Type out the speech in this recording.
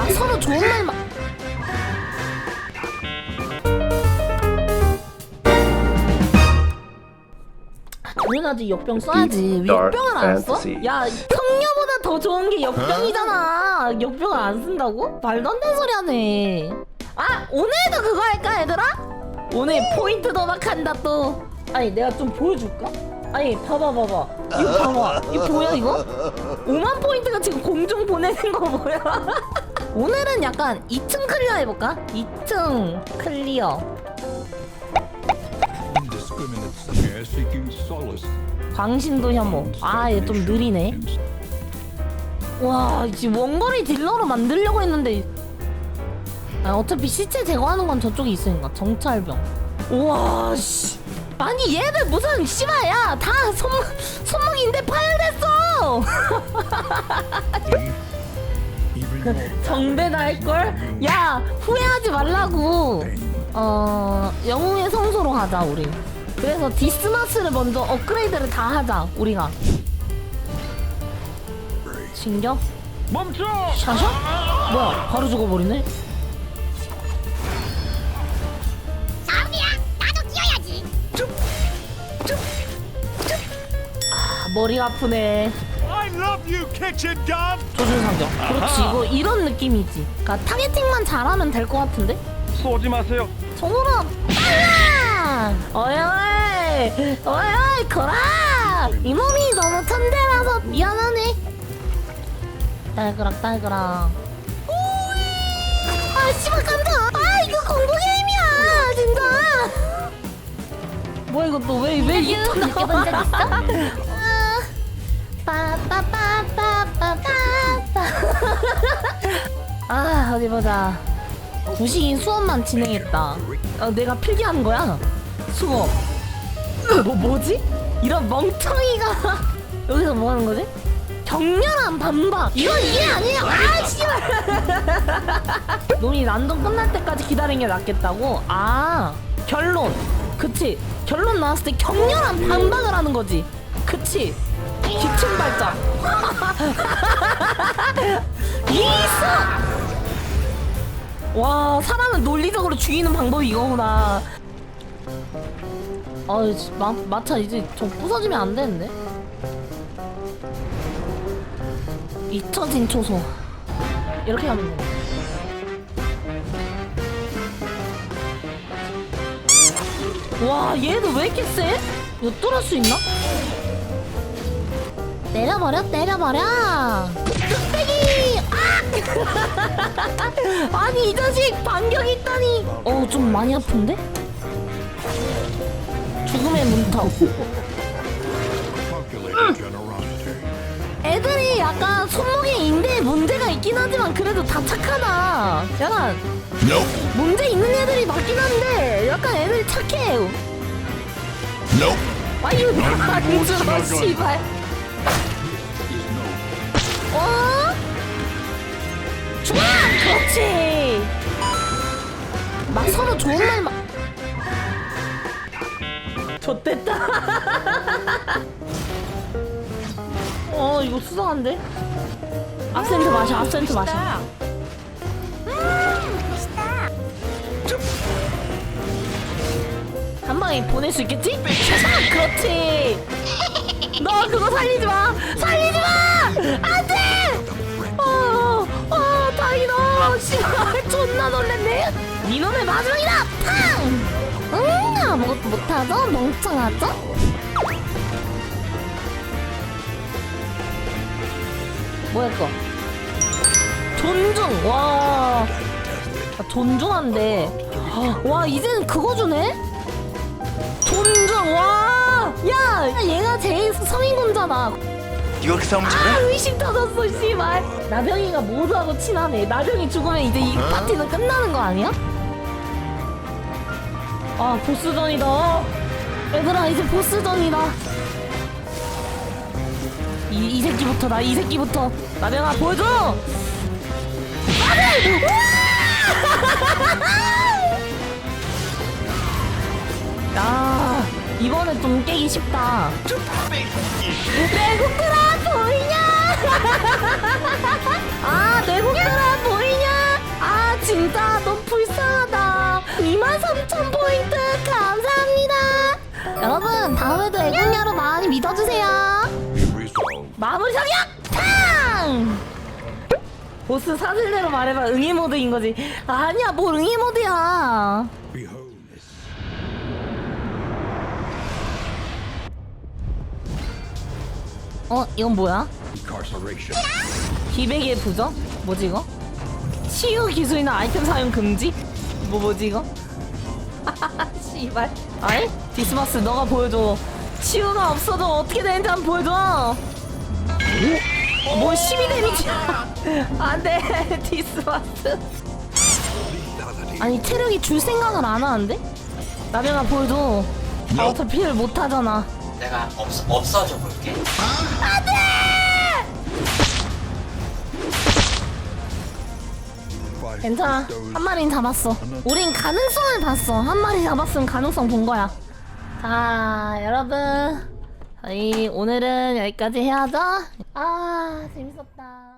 막 서로 좋은 말만 당연하지 역병 써야지 역병을 안 써? 야 성녀보다 더 좋은 게 역병이잖아 역병을 안 쓴다고? 말도 안 되는 소리 하네 아 오늘도 그거 할까 얘들아? 오늘 포인트 도박한다 또 아니 내가 좀 보여줄까? 아니 봐봐 봐봐 이거 봐봐 이거 보여 이거? 5만 포인트가 지금 공중 보내는 거 뭐야? 오늘은 약간 2층 클리어 해볼까? 2층 클리어. 광신도 혐오. 아 얘 좀 느리네. 와 지금 원거리 딜러로 만들려고 했는데. 아, 어차피 시체 제거하는 건 저쪽에 있으니까 정찰병. 우와 씨. 아니 얘들 무슨 씨발야 다 손, 손목인데 파열됐어 정배다 할걸? 야 후회하지 말라고 어 영웅의 성소로 가자 우리 그래서 디스마스를 먼저 업그레이드를 다 하자 우리가 진격? 멈춰! 샤샤? 뭐야 바로 죽어버리네 사우디야 나도 뛰어야지 아, 머리가 아프네 love you, kitchen gun! 조준 상격 그렇지 이거 이런 느낌이지 그니까 타겟팅만 잘하면 될 것 같은데? 쏘지 마세요. 손으로 빨라! 어이 어이 어이 거라! 이 몸이 너무 천재라서 미안하네 딸그락 딸그락 아 씨발 깜짝 아 이거 공포 게임이야 진짜 뭐야 이거 또 왜왜 이거 느껴본 적 있어? 아 어디 보자. 구식인 수업만 진행했다. 어, 내가 필기한 거야? 수업. 뭐 뭐지? 이런 멍청이가. 여기서 뭐 하는 거지? 격렬한 반박. 이건 이해 아니냐 아 씨발. 놈이 란동 끝날 때까지 기다리는 게 낫겠다고? 아 결론. 그치. 결론 나왔을 때 격렬한 반박을 하는 거지. 그치 기침 발작 있어 와 사람을 논리적으로 죽이는 방법이 이거구나. 지- 마, 마차 이제 저 부서지면 안 되는데? 잊혀진 초소. 이렇게 하면 돼 와, 얘도 왜 이렇게 세? 이거 뚫을 수 있나? 때려버려, 때려버려! 뚝배기! 아! 아니, 이 자식 반격이 있다니! 어, 좀 많이 아픈데? 죽음의 문턱. Calculated generosity. 애들이 약간 손목에 인대에 문제가 있긴 하지만 그래도 다 착하다. 약간 문제 있는 애들이 맞긴 한데 약간 애들이 착해. 아유 나안 들어 씨발. 어? 좋아 그렇지. 막 서로 좋은 말만. 좋댔다. 어 이거 수상한데? 악센트 마셔 악센트 마셔 한 방에 보낼 수 있겠지? 그렇지 너 그거 살리지 마! 살리지 마! 안 돼! 어, 어 다행이다 씨발 존나 놀랬네. 니놈의 마지막이다! 팡 응, 아무것도 못하죠? 멍청하죠? 뭐야 그거? 존중! 와. 아, 존중한데. 와 이제는 그거 주네? 존중! 와 그렇게 싸우면 아 잘해? 의심 터졌어 씨발 나병이가 모두하고 친하네 나병이 죽으면 이제 이 파티는 끝나는 거 아니야? 아 보스전이다 얘들아 이제 보스전이다 이, 이 새끼부터다 이 새끼부터 나병아 보여줘 나병! 야 이번엔 좀 깨기 쉽다 보이냐? 아 내국들아 보이냐? 진짜 너무 불쌍하다 23,000 포인트 감사합니다 여러분 다음에도 애국야로 많이 믿어주세요. 마무리 사격 탕! 보스 사실대로 말해봐 응애 모드인 거지 아니야 뭘 응애 모드야. 어 이건 뭐야? 기백의 부적? 뭐지 이거? 치유 기술이나 아이템 사용 금지? 뭐 뭐지 이거? 씨발 아이? 디스마스 너가 보여줘 치유가 없어도 어떻게 되는지 한번 보여줘 뭐12 데미지야 안돼 디스마스 아니 체력이 줄 생각을 안 하는데? 나경아 보여줘 나 어차피 피를 못 하잖아 내가 없, 없어져 볼게. Five 괜찮아. 한 마리는 잡았어. 우린 가능성을 봤어. 한 마리 잡았으면 가능성 본 거야. 자 여러분. 저희 오늘은 여기까지 해야죠? 아 재밌었다